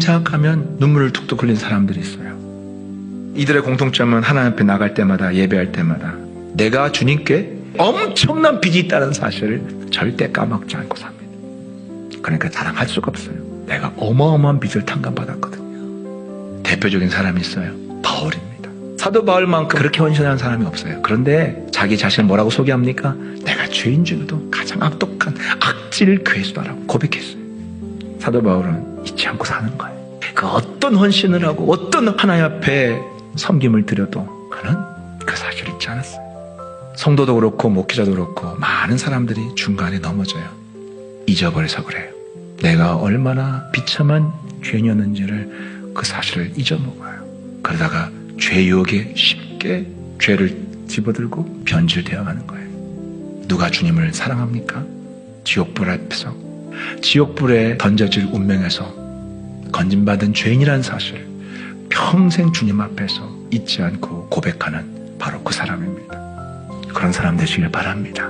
생각하면 눈물을 툭툭 흘린 사람들이 있어요. 이들의 공통점은 하나님 앞에 나갈 때마다 예배할 때마다 내가 주님께 엄청난 빚이 있다는 사실을 절대 까먹지 않고 삽니다. 그러니까 자랑할 수가 없어요. 내가 어마어마한 빚을 탕감받았거든요. 대표적인 사람이 있어요. 바울입니다. 사도 바울만큼 그렇게 헌신하는 사람이 없어요. 그런데 자기 자신을 뭐라고 소개합니까? 내가 죄인 중에도 가장 악독한 악질 괴수다라고 고백했어요. 사도 바울은 잊지 않고 사는 거예요. 그 어떤 헌신을 하고 어떤 하나님 앞에 섬김을 드려도 그는 그 사실을 잊지 않았어요. 성도도 그렇고 목회자도 그렇고 많은 사람들이 중간에 넘어져요. 잊어버려서 그래요. 내가 얼마나 비참한 죄인이었는지를 그 사실을 잊어먹어요. 그러다가 죄 유혹에 쉽게 죄를 집어들고 변질되어 가는 거예요. 누가 주님을 사랑합니까? 지옥불 앞에서 지옥불에 던져질 운명에서 건진받은 죄인이라는 사실 평생 주님 앞에서 잊지 않고 고백하는 바로 그 사람입니다. 그런 사람 되시길 바랍니다.